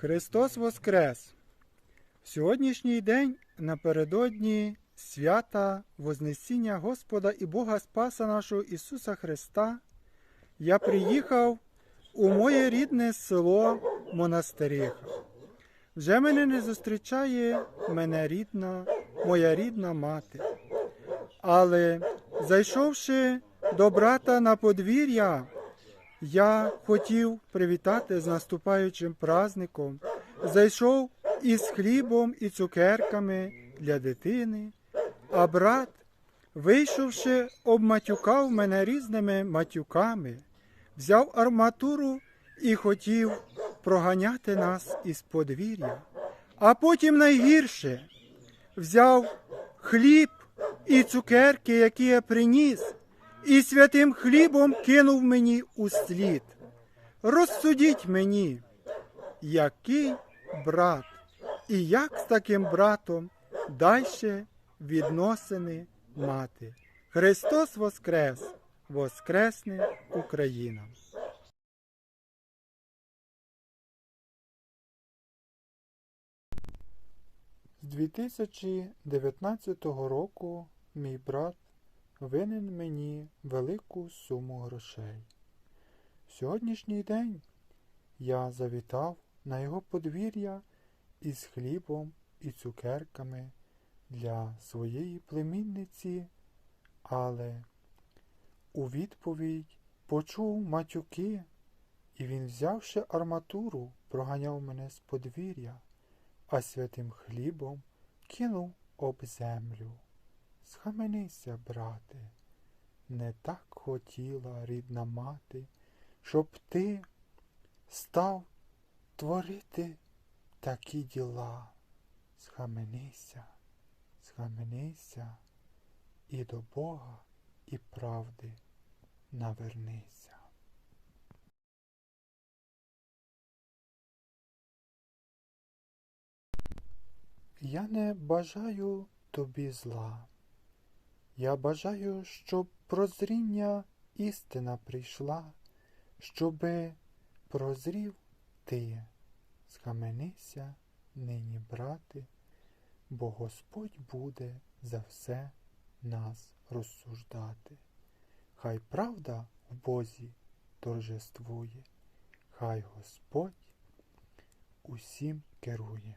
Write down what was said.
Христос Воскрес! В сьогоднішній день напередодні свята Вознесіння Господа і Бога Спаса нашого Ісуса Христа я приїхав у моє рідне село Монастириха. Вже мене не зустрічає мене рідна, моя рідна мати. Але зайшовши до брата на подвір'я, я хотів привітати з наступаючим праздником. Зайшов із хлібом і цукерками для дитини, а брат, вийшовши, обматюкав мене різними матюками, взяв арматуру і хотів проганяти нас із подвір'я. А потім найгірше взяв хліб і цукерки, які я приніс, і святим хлібом кинув мені у слід. Розсудіть мені, який брат, і як з таким братом дальше відносини мати. Христос Воскрес! Воскресне Україна! З 2019 року мій брат винен мені велику суму грошей. Сьогоднішній день я завітав на його подвір'я із хлібом і цукерками для своєї племінниці, але у відповідь почув матюки, і він, взявши арматуру, проганяв мене з подвір'я, а святим хлібом кинув об землю. Схаменися, брате, не так хотіла рідна мати, щоб ти став творити такі діла. Схаменися, схаменися і до Бога, і правди навернися. Я не бажаю тобі зла. Я бажаю, щоб прозріння істина прийшла, щоби прозрів ти. Схаменися нині, брате, бо Господь буде за все нас розсуждати. Хай правда в Бозі торжествує, хай Господь усім керує.